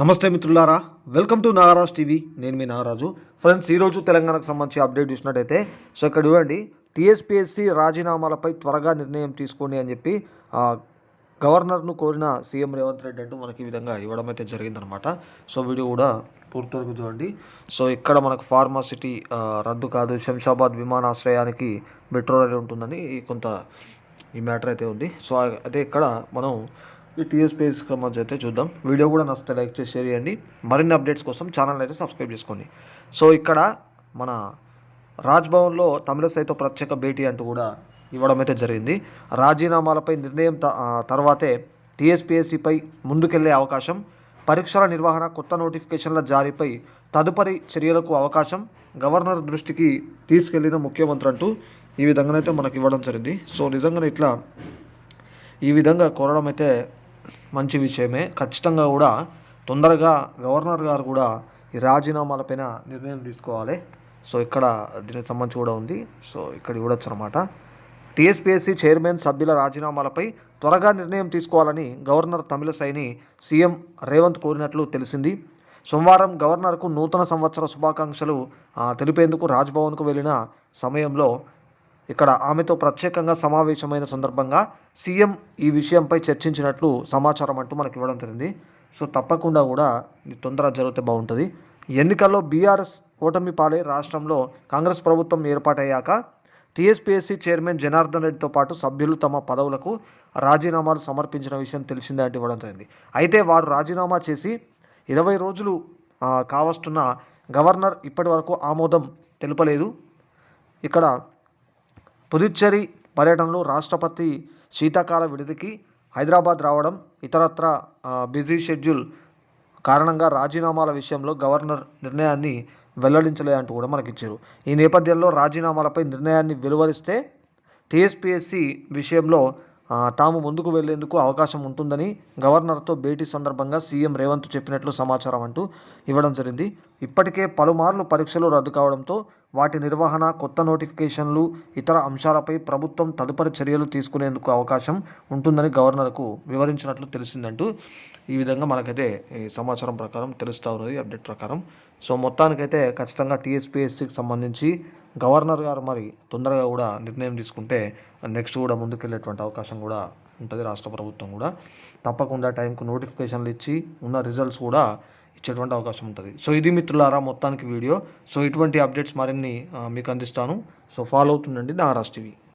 నమస్తే మిత్రులారా welcome to Nagaraj TV. నేను మీ నాగరాజు ఫ్రెండ్స్ ఈరోజు తెలంగాణకు సంబంధించి అప్డేట్ చూసినట్టయితే సో ఇక్కడ చూడండి టీఎస్పీఎస్సీ రాజీనామాలపై త్వరగా నిర్ణయం తీసుకోండి అని చెప్పి గవర్నర్ను కోరిన సీఎం రేవంత్ రెడ్డి అంటూ మనకి ఈ విధంగా ఇవ్వడం అయితే జరిగిందనమాట సో వీడియో కూడా పూర్తి వరకు చూడండి. సో ఇక్కడ మనకు ఫార్మాసిటీ రద్దు కాదు శంషాబాద్ విమానాశ్రయానికి మెట్రో రైలు ఉంటుందని ఈ కొంత ఈ మ్యాటర్ అయితే ఉంది. సో అదే ఇక్కడ మనం ఈ టీఎస్పిఎస్కి మధ్య అయితే చూద్దాం. వీడియో కూడా నచ్చితే లైక్ చేసి షేర్ చేయండి. మరిన్ని అప్డేట్స్ కోసం ఛానల్ అయితే సబ్స్క్రైబ్ చేసుకోండి. సో ఇక్కడ మన రాజ్భవన్లో తమిళసైతో ప్రత్యేక భేటీ అంటూ కూడా ఇవ్వడం అయితే జరిగింది. రాజీనామాలపై నిర్ణయం త- తర్వాతే టీఎస్పీఎస్సీపై ముందుకెళ్ళే అవకాశం పరీక్షల నిర్వహణ కొత్త నోటిఫికేషన్ల జారీపై తదుపరి చర్యలకు అవకాశం గవర్నర్ దృష్టికి తీసుకెళ్ళిన ముఖ్యమంత్రి అంటూ ఈ విధంగానైతే మనకి ఇవ్వడం జరిగింది. సో నిజంగానే ఇట్లా ఈ విధంగా కోరడం అయితే మంచి విషయమే. ఖచ్చితంగా కూడా తొందరగా గవర్నర్ గారు కూడా ఈ రాజీనామాలపైన నిర్ణయం తీసుకోవాలి. సో ఇక్కడ దీనికి సంబంధించి కూడా ఉంది. సో ఇక్కడ చూడొచ్చు అనమాట టీఎస్పీఎస్సీ చైర్మన్ సభ్యుల రాజీనామాలపై త్వరగా నిర్ణయం తీసుకోవాలని గవర్నర్ తమిళసైని సీఎం రేవంత్ కోరినట్లు తెలిసింది. సోమవారం గవర్నర్కు నూతన సంవత్సర శుభాకాంక్షలు తెలిపేందుకు రాజ్భవన్కు వెళ్ళిన సమయంలో ఇక్కడ ఆమెతో ప్రత్యేకంగా సమావేశమైన సందర్భంగా సీఎం ఈ విషయంపై చర్చించినట్లు సమాచారం అంటూ మనకి ఇవ్వడం జరిగింది. సో తప్పకుండా కూడా తొందర జరిగితే బాగుంటుంది. ఎన్నికల్లో బీఆర్ఎస్ ఓటమి పాలై రాష్ట్రంలో కాంగ్రెస్ ప్రభుత్వం ఏర్పాటయ్యాక టీఎస్పీఎస్సీ చైర్మన్ జనార్దన్ రెడ్డితో పాటు సభ్యులు తమ పదవులకు రాజీనామాలు సమర్పించిన విషయం తెలిసిందే అంటే ఇవ్వడం జరిగింది. అయితే వారు రాజీనామా చేసి ఇరవై రోజులు కావస్తున్న గవర్నర్ ఇప్పటి వరకు ఆమోదం తెలుపలేదు. ఇక్కడ పుదుచ్చేరి పర్యటనలో రాష్ట్రపతి శీతాకాల విడిదికి హైదరాబాద్ రావడం ఇతరత్ర బిజీ షెడ్యూల్ కారణంగా రాజీనామాల విషయంలో గవర్నర్ నిర్ణయాన్ని వెల్లడించలే అంటూ కూడా మనకి ఇచ్చారు ఈ నేపథ్యంలో రాజీనామాలపై నిర్ణయాన్ని వెలువరిస్తే టీఎస్పీఎస్సీ విషయంలో తాము ముందుకు వెళ్ళేందుకు అవకాశం ఉంటుందని గవర్నర్తో భేటీ సందర్భంగా సీఎం రేవంత్ చెప్పినట్లు సమాచారం అంటూ ఇవ్వడం జరిగింది. ఇప్పటికే పలుమార్లు పరీక్షలు రద్దు కావడంతో వాటి నిర్వహణ కొత్త నోటిఫికేషన్లు ఇతర అంశాలపై ప్రభుత్వం తదుపరి చర్యలు తీసుకునేందుకు అవకాశం ఉంటుందని గవర్నర్కు వివరించినట్లు తెలిసిందంటూ ఈ విధంగా మనకైతే ఈ సమాచారం ప్రకారం తెలుస్తూ ఉన్నది అప్డేట్ ప్రకారం. సో మొత్తానికైతే ఖచ్చితంగా టీఎస్పీఎస్సీకి సంబంధించి గవర్నర్ గారు మరి తొందరగా కూడా నిర్ణయం తీసుకుంటే నెక్స్ట్ కూడా ముందుకెళ్ళేటువంటి అవకాశం కూడా ఉంటుంది రాష్ట్ర ప్రభుత్వం కూడా. తప్పకుండా టైంకు నోటిఫికేషన్లు ఇచ్చి ఉన్న రిజల్ట్స్ కూడా ఇచ్చేటువంటి అవకాశం ఉంటుంది. సో ఇది మిత్రులారా మొత్తానికి వీడియో. సో ఇటువంటి అప్డేట్స్ మరిన్ని మీకు అందిస్తాను. సో ఫాలో అవుతుండండి నాగరాజ్ టీవీ.